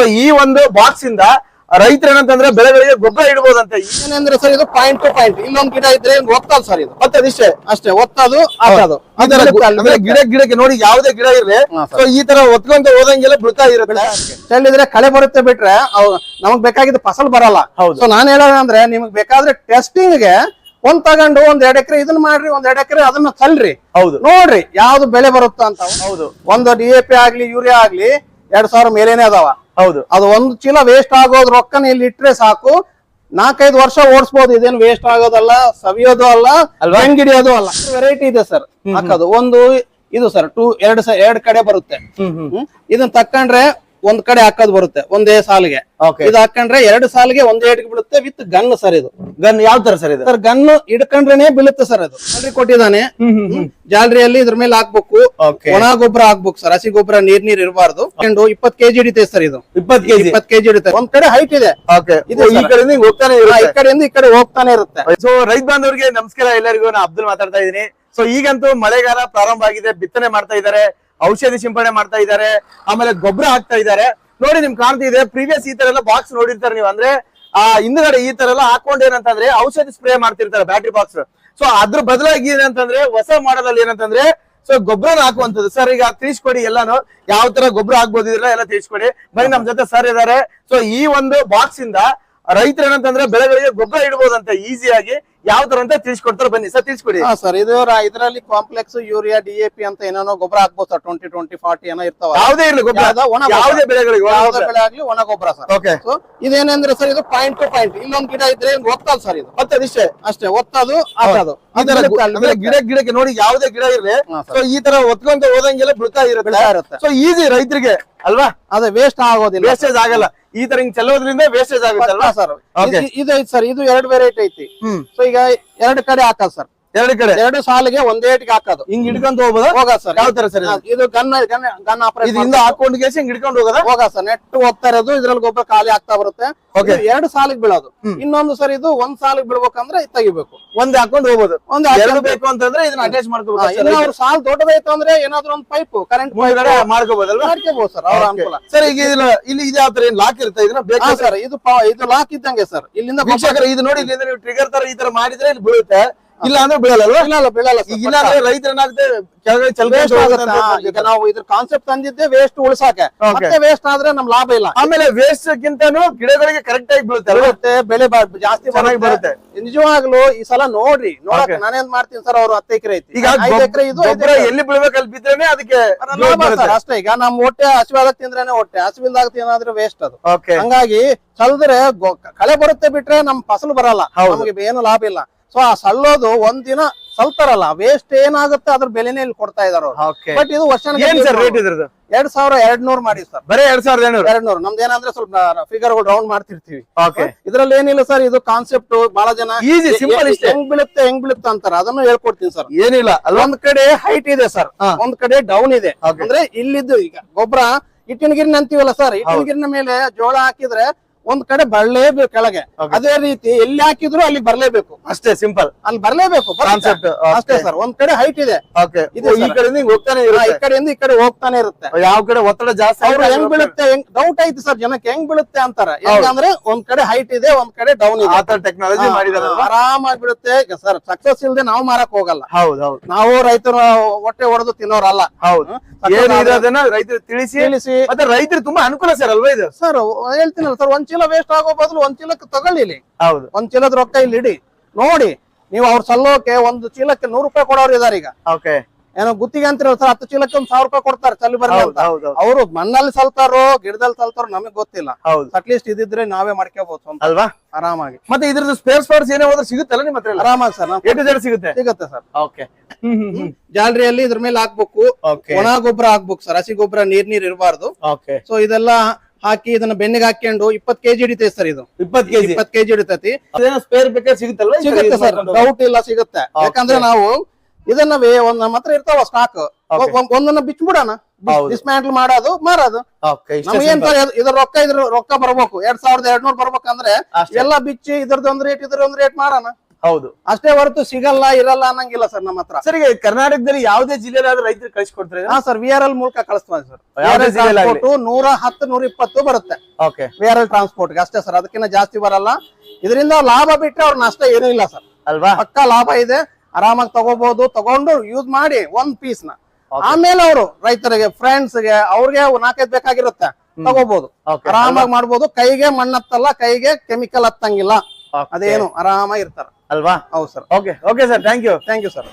So ಈ ಒಂದು box ಇಂದ ರೈತರು ಏನಂತಂದ್ರೆ ಬೆಳೆಗಳಿಗೆ ಗೊಬ್ಬರ ಇಡಬಹುದಂತೆ ಏನಂದ್ರೆ ಸರ್ ಇದು ಪಾಯಿಂಟ್ ಟು ಪಾಯಿಂಟ್ ಇನ್ನೊಂದು ಗಿಡ ಇದ್ರೆ ಒತ್ತಲ್ ಒತ್ತದು ಸರ್ ಇದು. ಮತ್ತೆ ಅದಿಷ್ಟೇ. ಅಷ್ಟೇ ಒತ್ತದು ಆಟದು ಅಂದ್ರೆ ಗಿಡ ಗಿಡಕ್ಕೆ ನೋಡಿ ಯಾವ್ದೇ ಗಿಡ ಇರ್ಲಿ. ಸೊ ಈ ತರ ಒತ್ಕೊಂತ ಹೋದಂಗೆಲ್ಲ ಬೀಳ್ತಾ ಇರುತ್ತೆ. ಚೆಲ್ಲಿದ್ರೆ ಕಳೆ ಬರುತ್ತೆ ಬಿಟ್ರೆ ನಮಗ್ ಬೇಕಾಗಿದ್ದ ಫಸಲ್ ಬರಲ್ಲ. ಹೌದು. ಸೊ ನಾನ್ ಹೇಳೋದಂದ್ರೆ ನಿಮ್ಗೆ ಬೇಕಾದ್ರೆ ಟೆಸ್ಟಿಂಗ್ಗೆ ಒಂದ್ ತಗೊಂಡು ಒಂದ್ ಎರಡ್ ಎಕರೆ ಇದನ್ನ ಮಾಡ್ರಿ ಒಂದ್ ಎರಡ್ ಎಕರೆ ಅದನ್ನ ತಲ್ರಿ. ಹೌದು. ನೋಡ್ರಿ ಯಾವ್ದು ಬೆಳೆ ಬರುತ್ತ ಅಂತ. ಹೌದು. ಒಂದು ಡಿ ಎ ಪಿ ಆಗ್ಲಿ ಯೂರಿಯಾ ಆಗ್ಲಿ ಎರಡ್ ಸಾವಿರ ಮೇಲೇನೆ ಅದಾವ. ಹೌದು. ಅದು ಒಂದು ಚೀಲ ವೇಸ್ಟ್ ಆಗೋದ್ ರೊಕ್ಕನ ಇಲ್ಲಿ ಇಟ್ರೆ ಸಾಕು. ನಾಲ್ಕೈದು ವರ್ಷ ಓಡಿಸಬಹುದು ಇದೇನು ವೇಸ್ಟ್ ಆಗೋದಲ್ಲ ಸವಿಯೋದು ಅಲ್ಲ? ಹಿಡಿಯೋದು ಅಲ್ಲ. ವೆರೈಟಿ ಇದೆ ಸರ್. ಹಾಕೋದು. ಒಂದು ಇದು ಸರ್ ಟೂ ಎರಡು ಎರಡು ಕಡೆ ಬರುತ್ತೆ? ಇದನ್ನ ತಕೊಂಡ್ರೆ ಒಂದ್ ಕಡೆ ಹಾಕೋದ್ ಬರುತ್ತೆ ಒಂದೇ ಸಾಲಿಗೆ. ಇದು ಹಾಕೊಂಡ್ರೆ ಎರಡು ಸಾಲಿಗೆ ಒಂದೇ ಏಟಿಗೆ ಬೀಳುತ್ತೆ ವಿತ್ ಗನ್ ಸರ್ ಇದು. ಗನ್ ಯಾವ ತರ ಸರ್ ಇದು? ಸರ್ ಗನ್ ಇಡ್ಕೊಂಡ್ರೇನೆ ಬೀಳುತ್ತೆ ಸರ್ ಅದು. ಜಾಲ್ರಿ ಕೊಟ್ಟಿದ್ದಾನೆ. ಜಾಲರಿಯಲ್ಲಿ ಇದ್ರ ಮೇಲೆ ಹಾಕ್ಬೇಕು. ಒಣ ಗೊಬ್ಬರ ಹಾಕ್ಬೇಕು ಸರ್ ಹಸಿ ಗೊಬ್ಬರ ನೀರ್ ನೀರ್ ಇರಬಾರ್ದು. ಇಪ್ಪತ್ ಕೆಜಿ ಹಿಡಿತೈತೆ ಸರ್ ಇದು. ಇಪ್ಪತ್ ಕೆಜಿ? ಇಪ್ಪತ್ ಕೆಜಿ ಹಿಡಿತೈತೆ. ಒಂದ್ ಕಡೆ ಹೈಟ್ ಇದೆ. ಓಕೆ ಇದು ಈ. ಕಡೆಯಿಂದ ಹಿಂಗ್ ಹೋಗ್ತಾನೆ ಈ ಇರುತ್ತೆ ಕಡೆಯಿಂದ ಈ ಕಡೆ ಹೋಗ್ತಾನೆ ಇರುತ್ತೆ. ಸೊ ರೈತ ಬಾಂಧವರಿಗೆ ನಮಸ್ಕಾರ ಎಲ್ಲರಿಗೂ. ನಾನು ಅಬ್ದುಲ್ ಮಾತಾಡ್ತಾ ಇದ್ದೀನಿ. ಸೊ ಈಗಂತೂ ಮಳೆಗಾಲ ಪ್ರಾರಂಭ ಆಗಿದೆ, ಬಿತ್ತನೆ ಮಾಡ್ತಾ ಇದ್ದಾರೆ, ಔಷಧಿ ಸಿಂಪಡಣೆ ಮಾಡ್ತಾ ಇದ್ದಾರೆ, ಆಮೇಲೆ ಗೊಬ್ಬರ ಹಾಕ್ತಾ ಇದ್ದಾರೆ. ನೋಡಿ ನಿಮ್ ಕಾಣ್ತಿದೆ ಪ್ರೀವಿಯಸ್ ಈ ತರ ಎಲ್ಲ ಬಾಕ್ಸ್ ನೋಡಿರ್ತಾರೆ ನೀವು ಅಂದ್ರೆ, ಆ, ಹಿಂದ್ಗಡೆ ಈ ತರ ಎಲ್ಲ ಹಾಕೊಂಡು ಏನಂತಂದ್ರೆ ಔಷಧಿ ಸ್ಪ್ರೇ ಮಾಡ್ತಿರ್ತಾರೆ ಬ್ಯಾಟ್ರಿ ಬಾಕ್ಸ್ ಸೊ ಅದ್ರ ಬದಲಾಗಿ ಏನಂತಂದ್ರೆ, ಹೊಸ ಮಾಡಲ್ ಏನಂತಂದ್ರೆ ಸೊ ಗೊಬ್ಬರ ಹಾಕುವಂತದ್ದು ಸರ್ ಈಗ ತಿಳಿಸ್ಕೊಡಿ ಎಲ್ಲಾನು, ಯಾವ ತರ ಗೊಬ್ಬರ ಹಾಕ್ಬೋದು ಎಲ್ಲ ತಿಳಿಸ್ಕೊಡಿ. ಬನ್ನಿ ನಮ್ ಜೊತೆ ಸರ್ ಇದಾರೆ ಸೊ ಈ ಒಂದು ಬಾಕ್ಸ್ ಇಂದ ರೈತರು ಏನಂತಂದ್ರೆ ಬೆಳೆಗಳಿಗೆ ಗೊಬ್ಬರ ಇಡಬಹುದಂತೆ ಈಸಿಯಾಗಿ ಯಾವ ತರ ಅಂತ ತಿಳಿಸ್ಕೊಡ್ತಾರೆ ಬನ್ನಿ. ಸರ್ ತಿಳಿಸ್ಕೊಡಿ. ಸರ್ ಇದು ಇದರಲ್ಲಿ ಕಾಂಪ್ಲೆಕ್ಸ್ ಯೂರಿಯಾ ಡಿಎಪಿ ಅಂತ ಏನೇನೋ ಗೊಬ್ಬರ ಹಾಕ್ಬೋದು ಸರ್. ಟ್ವೆಂಟಿ ಟ್ವೆಂಟಿ ಫಾರ್ಟಿ ಏನೋ ಇರ್ತಾವ ಯಾವ್ದೇ ಇರ್ಲಿ ಗೊಬ್ಬರ. ಯಾವ್ದೋ ಒಣ. ಯಾವುದೇ ಬೆಳೆಗಳಿಗೆ ಯಾವ್ದೇ ಬೆಳೆ ಆಗ್ಲಿ ಒಣ ಗೊಬ್ಬರ ಸರ್. ಓಕೆ ಸೊ ಇದೇನಂದ್ರೆ ಸರ್ ಇದು ಪಾಯಿಂಟ್ ಟು ಪಾಯಿಂಟ್ ಇಲ್ಲೊಂದ್ ಗಿಡ ಇದ್ರೆ ಹಿಂಗ್ ಒತ್ತದು ಸರ್ ಇದು. ಮತ್ತೆ ಅದಿಷ್ಟೇ ಅಷ್ಟೇ ಒತ್ತದು ಹಾಕೋದು ಈ ತರ ಗು- ಅಂದ್ರೆ ಗಿಡ ಗಿಡಕ್ಕೆ ನೋಡಿ ಯಾವ್ದೇ ಗಿಡ ಇರ್ಲಿ. ಸೊ ಈ ತರ ಒತ್ಕೊಂತ ಹೋದಂಗೆಲ್ಲ ಬಿಳ್ತಾ ಇರುತ್ತೆ. ಸೊ ಈಸಿ ರೈತರಿಗೆ. ಅಲ್ವಾ? ಅದೇ ವೇಸ್ಟ್ ಆಗೋದಿಲ್ಲ. ವೇಸ್ಟೇಜ್ ಆಗಲ್ಲ. ಈ ತರ ಹಿಂಗ್ ಚೆಲ್ಲೋದ್ರಿಂದ ವೇಸ್ಟೇಜ್ ಆಗುತ್ತಲ್ವಾ ಸರ್. Okay. ಇದು ಐತಿ ಸರ್. ಇದು ಎರಡು ವೆರೈಟಿ ಐತಿ. ಸೊ ಈಗ ಎರಡು ಕಡೆ ಹಾಕಲ್ ಸರ್. ಎರಡು ಕಡೆ. ಎರಡು ಸಾಲಿಗೆ ಒಂದೇ ಹಾಕೋದು. ಹಿಂಗ್ ಹಿಡ್ಕೊಂಡು ಹೋಗೋದ ಹೋಗ ಸರ್. ಯಾವ ತರ ಸರ್ ಇದು? ಗನ್ ಗನ್ ಗನ್ ಆಪರೇಟ್ ಇದರಿಂದ ಹಾಕೊಂಡು ಕೇಸಿ ಹಿಂಗ್ ಹಿಡ್ಕೊಂಡು ಹೋಗೋದಾ? ಹೋಗ ಸರ್. ನೆಟ್ ಹೋಗ್ತಾ ಇರೋದು ಇದ್ರಲ್ಲಿ ಗೊಬ್ಬರ ಖಾಲಿ ಆಗ್ತಾ ಬರುತ್ತೆ. ಎರಡು ಸಾಲಿಗೆ ಬೀಳೋದು. ಇನ್ನೊಂದು ಸರ್ ಇದು ಒಂದ್ ಸಾಲಿಗೆ ಬೀಳ್ಬೇಕಂದ್ರೆ ಇದ್ ತೆಗಿಬೇಕು. ಒಂದ್ ಹಾಕೊಂಡು ಹೋಗೋದು ಒಂದ್ ಎರಡು ಬೇಕು ಅಂತಂದ್ರೆ ಇದನ್ನ ಅಟ್ಯಾಚ್ ಮಾಡ್ಕೋಬೇಕು ಸಾಲ ಅವ್ರ ಸಾಲ್ ದೊಡ್ಡದೈತು ಅಂದ್ರೆ ಏನಾದ್ರು ಒಂದ್ ಪೈಪ್ ಕರೆಂಟ್ ಮಾಡ್ಕೋಬಹುದಲ್ಲ ಮಾಡ್ಕೋಬಹುದು ಸರ್ ಅವ್ರ ಅನುಕೂಲ. ಸರ್ ಈಗ ಇಲ್ಲಿ ಇದು ಯಾವ ತರ ಏನ್ ಲಾಕ್ ಇರುತ್ತೆ? ಇದನ್ನ ಬೇಕು ಸರ್? ಇದು ಇದು ಲಾಕ್ ಇದ್ದಂಗೆ ಸರ್. ಇಲ್ಲಿಂದ ಇದು ನೋಡಿ ಟ್ರಿಗರ್ ತರ ಈ ತರ ಮಾಡಿದ್ರೆ ಇಲ್ಲಿ ಬೀಳುತ್ತೆ. ಇಲ್ಲ ಅಂದ್ರೆ ಬೀಳಲ್ಲ ಈಗ ಇಲ್ಲ ಅಂದ್ರೆ ರೈತರ ಏನಾಗುತ್ತೆ ಕೆಳಗಡೆ ಈಗ ನಾವು ಇದ್ರ ಕಾನ್ಸೆಪ್ಟ್ ತಂದಿದ್ದೆ ವೇಸ್ಟ್ ಉಳಿಸಾಕೆ. ಮತ್ತೆ ವೇಸ್ಟ್ ಆದ್ರೆ ನಮ್ ಲಾಭ ಇಲ್ಲ. ಆಮೇಲೆ ವೇಸ್ಟ್ ಗಿಂತನೂ ಗಿಡಗಳಿಗೆ ಕರೆಕ್ಟ್ ಆಗಿ ಬೀಳುತ್ತೆ? ಬರುತ್ತೆ ಬೆಳೆ ಜಾಸ್ತಿ ಚೆನ್ನಾಗಿ ಬರುತ್ತೆ. ನಿಜವಾಗ್ಲು ಈ ಸಲ ನೋಡ್ರಿ ನೋಡಕ್. ನಾನೇನ್ ಮಾಡ್ತೀನಿ ಸರ್ ಅವ್ರು ಹತ್ತು ಎಕರೆ ಐತಿ. ಈಗ ಐದು ಎಕರೆ ಇದು ಎಲ್ಲಿ ಬೀಳ್ಬೇಕು ಅಲ್ಲಿ ಬಿದ್ರೇನೆ ಅದಕ್ಕೆ ಅಷ್ಟೇ. ಈಗ ನಮ್ ಹೊಟ್ಟೆ ಹಸಿವಾದಾಗ ತಿಂದ್ರೇನೆ ಹೊಟ್ಟೆ. ಹಸಿವಿಲ್ದಾಗ ತಿನ್ನೋದ್ರೆ ವೇಸ್ಟ್ ಅದು. ಹಂಗಾಗಿ ಚಲ್ದ್ರೆ ಕಳೆ ಬರುತ್ತೆ ಬಿಟ್ರೆ ನಮ್ ಫಸಲು ಬರಲ್ಲ. ನಮ್ಗೆ ಏನು ಲಾಭ ಇಲ್ಲ. ಸೊ ಆ ಸಲ್ಲೋದು ಒಂದ್ ದಿನ ಸಲ್ತಾರಲ್ಲ ವೇಸ್ಟ್ ಏನಾಗುತ್ತೆ ಅದ್ರ ಬೆಲೆನೇ ಇಲ್ಲಿ ಕೊಡ್ತಾ ಇದಾರ ಬಟ್ ಇದು ವರ್ಷ ಎರಡ್ ಸಾವಿರ ಎರಡ್ ನೂರ್ ಮಾಡಿ ಸರ್ ಬರೀ ಎರಡ್ ಸಾವಿರದ ಎರಡ್ ನೂರು ನಮ್ದು ಏನಂದ್ರೆ ಸ್ವಲ್ಪ ಫಿಗರ್ ರೌಂಡ್ ಮಾಡ್ತಿರ್ತೀವಿ. ಓಕೆ ಇದ್ರಲ್ಲಿ ಏನಿಲ್ಲ ಸರ್ ಇದು ಕಾನ್ಸೆಪ್ಟ್ ಬಹಳ ಜನ ಈಸಿ ಸಿಂಪಲ್ ಹೆಂಗ್ ಬೀಳುತ್ತೆ ಹೆಂಗ್ ಬೀಳುತ್ತೆ ಅಂತಾರ. ಅದನ್ನು ಹೇಳ್ಕೊಡ್ತೀನಿ ಸರ್ ಏನಿಲ್ಲ ಅಲ್ಲೊಂದ್ ಒಂದ್ ಕಡೆ ಹೈಟ್ ಇದೆ ಸರ್. ಒಂದ್ ಕಡೆ ಡೌನ್ ಇದೆ. ಅಂದ್ರೆ ಇಲ್ಲಿದ್ದು ಈಗ ಗೊಬ್ಬರ ಇಟ್ಟಿನ ಗಿರ್ನ ಅಂತೀವಲ್ಲ ಸರ್ ಇಟ್ಟಿನ ಗಿರ್ನ ಮೇಲೆ ಜೋಳ ಹಾಕಿದ್ರೆ ಒಂದ್ ಕಡೆ ಬರ್ಲೇಬೇಕು ಕೆಳಗೆ. ಅದೇ ರೀತಿ ಎಲ್ಲಿ ಹಾಕಿದ್ರು ಅಲ್ಲಿ ಬರ್ಲೇಬೇಕು. ಅಷ್ಟೇ ಸಿಂಪಲ್ ಅಲ್ಲಿ ಬರ್ಲೇಬೇಕು ಕಾನ್ಸೆಪ್ಟ್ ಅಷ್ಟೇ ಸರ್ ಒಂದ್ ಕಡೆ ಹೈಟ್ ಇದೆ. ಈ. ಕಡೆಯಿಂದ ಹಿಂಗ್ ಹೋಗ್ತಾನೆ ಈ ಕಡೆಯಿಂದ ಈ ಕಡೆ ಹೋಗ್ತಾನೆ ಇರುತ್ತೆ. ಯಾವ ಕಡೆ ಒತ್ತಡ ಜಾಸ್ತಿ ಅವ್ರು ಹೆಂಗ್ ಬೀಳುತ್ತೆ ಹೆಂಗ್ ಡೌಟ್ ಐತಿ ಸರ್ ಜನಕ್ಕೆ ಹೆಂಗ್ ಬೀಳುತ್ತೆ ಅಂತಾರೆ. ಯಾಕಂದ್ರೆ ಒಂದ್ ಕಡೆ ಹೈಟ್ ಇದೆ ಒಂದ್ ಕಡೆ ಡೌನ್ ಇದೆ. ಆತರ ತರ ಟೆಕ್ನಾಲಜಿ ಮಾಡಿದಾರೆ ಆರಾಮಾಗಿ ಬಿಡುತ್ತೆ ಸರ್ ಸಕ್ಸಸ್ ಇಲ್ದೆ ನಾವು ಮಾರಕ್ ಹೋಗಲ್ಲ. ಹೌದು ಹೌದು. ನಾವು ರೈತರು ಹೊಟ್ಟೆ ಹೊಡೆದು ತಿನ್ನೋರಲ್ಲ. ಹೌದು. ಏನು ಇರೋದನ್ನ ರೈತರು ತಿಳಿಸಿ ತಿಳಿಸಿ. ಮತ್ತೆ ರೈತರು ತುಂಬಾ ಅನುಕೂಲ ಸರ್ ಅಲ್ವಾ ಇದು? ಸರ್ ಹೇಳ್ತೀನಲ್ಲ ಸರ್ ಒಂದ್ ಚೀಲ ವೇಸ್ಟ್ ಆಗೋ ಬದಲು ಒಂದ್ ಚೀಲಕ್ಕೆ ತಗೊಳ್ಳಿ ಹೌದು. ಒಂದ್ ಚೀಲದ ರೊಕ್ಕ ಇಲ್ಲಿ ಇಡಿ. ನೋಡಿ ನೀವು ಅವ್ರ ಸಲ್ಲೋಕೆ ಒಂದು ಚೀಲಕ್ಕೆ ನೂರು ರೂಪಾಯಿ ಕೊಡೋರು ಇದಾರೆ ಈಗ. ಓಕೆ ಏನೋ ಗುತ್ತಿಗೆ ಅಂತ ಸರ್ ಹತ್ತು ಚೀಲಕ್ಕೆ ಒಂದ್ ಸಾವಿರ ರೂಪಾಯಿ ಕೊಡ್ತಾರೆ ಚಲ್ಲಿ ಬರ್ಲಿ ಅಂತ. ಅವರು ಮಣ್ಣಲ್ಲಿ ಸಲ್ತಾರೋ ಗಿಡದಲ್ಲಿ ಸಲ್ತಾರೋ ನಮಗ್ ಗೊತ್ತಿಲ್ಲ. ಹೌದು. ಅಟ್ಲೀಸ್ಟ್ ಇದಿದ್ರೆ ನಾವೇ ಮಾಡ್ಕೋಬಹುದು ಅಲ್ವಾ? ಆರಾಮಾಗಿ. ಮತ್ತೆ ಇದ್ರದ್ದು ಸ್ಪೇರ್ ಪಾರ್ಟ್ಸ್ ಏನೇ ಹೋದ್ರೆ ಸಿಗುತ್ತಲ್ಲ ನಿಮ್ಮ ಹತ್ರ ಆರಾಮಾಗಿ ಸರ್ ನಾವು ಸಿಗುತ್ತೆ? ಸಿಗುತ್ತೆ ಸರ್. ಓಕೆ ಜಾಲರಿಯಲ್ಲಿ ಇದ್ರ ಮೇಲೆ ಹಾಕ್ಬೇಕು. ಒಣ ಗೊಬ್ಬರ ಹಾಕ್ಬೇಕು ಸರ್ ಹಸಿ ಗೊಬ್ಬರ ನೀರ್ ನೀರ್ ಇರಬಾರ್ದು. ಓಕೆ ಸೊ ಇದೆಲ್ಲ ಹಾಕಿ ಇದನ್ನ ಬೆನ್ನಿಗೆ ಹಾಕೊಂಡು ಇಪ್ಪತ್ ಕೆಜಿ ಹಿಡಿತೈತೆ ಸರ್ ಇದು. ಇಪ್ಪತ್ ಕೆಜಿ. ಇಪ್ಪತ್ ಕೆಜಿ ಹಿಡಿತೈತಿ. ಸ್ಪೇರ್ ಬೇಕಾದ್ರೆ ಸಿಗುತ್ತಲ್ವಾ? ಸಿಗುತ್ತೆ ಸರ್. ಡೌಟ್ ಇಲ್ಲ ಸಿಗುತ್ತೆ. ಯಾಕಂದ್ರೆ ನಾವು ಇದನ್ನ ಒಂದ್ ನಮ್ಮ ಹತ್ರ ಇರ್ತಾವ ಸ್ಟಾಕ್ ಒಂದನ್ನ ಬಿಚ್ಬಿಡೋಣ. ಡಿಸ್ಮ್ಯಾಂಟಲ್ ಮಾಡೋದು ಮಾರೋದು. ಏನ್ ಇದ್ರ ರೊಕ್ಕ ಇದ್ರ ರೊಕ್ಕ ಬರ್ಬೇಕು. ಎರಡ್ ಸಾವಿರದ ಎರಡ್ ನೂರ್ ಬರ್ಬೇಕಂದ್ರೆ. ಎಲ್ಲ ಬಿಚ್ಚಿ ಇದ್ರದ್ದು ಒಂದ್ ರೇಟ್ ಇದ್ರ ಒಂದ್ ರೇಟ್ ಮಾಡೋಣ ಹೌದು. ಅಷ್ಟೇ ಹೊರತು ಸಿಗಲ್ಲ ಇರಲ್ಲ ಅನ್ನಂಗಿಲ್ಲ ಸರ್ ನಮ್ಮ ಹತ್ರ. ಸರ್ ಈಗ ಕರ್ನಾಟಕದಲ್ಲಿ ಯಾವುದೇ ಜಿಲ್ಲೆಯಲ್ಲಿ ರೈತರು ಕಳಿಸ್ಕೊಡ್ತಾರೆ ಹಾ ಸರ್ ವಿ ಆರ್ ಎಲ್ ಮೂಲಕ ಕಳಿಸ್ತೀವಿ ಸರ್. ನೂರ ಹತ್ತು ನೂರ ಇಪ್ಪತ್ತು ಬರುತ್ತೆ. ಓಕೆ. ಟ್ರಾನ್ಸ್ಪೋರ್ಟ್ಗೆ ಅಷ್ಟೇ ಸರ್ ಅದಕ್ಕಿಂತ ಜಾಸ್ತಿ ಬರಲ್ಲ. ಇದರಿಂದ ಲಾಭ ಬಿಟ್ಟರೆ ಅವ್ರ ನಷ್ಟ ಏನೂ ಇಲ್ಲ ಸರ್. ಅಲ್ವಾ? ಪಕ್ಕ ಲಾಭ ಇದೆ ಆರಾಮಾಗಿ ತಗೋಬಹುದು ತಗೊಂಡು ಯೂಸ್ ಮಾಡಿ ಒಂದ್ ಪೀಸ್ನ. ಆಮೇಲೆ ಅವರು ರೈತರಿಗೆ ಫ್ರೆಂಡ್ಸ್ಗೆ ಅವ್ರಿಗೆ ನಾಲ್ಕೈದು ಬೇಕಾಗಿರುತ್ತೆ ತಗೋಬಹುದು. ಆರಾಮಾಗಿ ಮಾಡ್ಬೋದು ಕೈಗೆ ಮಣ್ಣತ್ತಲ್ಲ ಕೈಗೆ ಕೆಮಿಕಲ್ ಹತ್ತಂಗಿಲ್ಲ. ಅದೇನು ಆರಾಮಾಗಿ ಇರ್ತಾರ. ಅಲ್ವಾ? ಹೌದು sir. Okay okay sir thank you thank you sir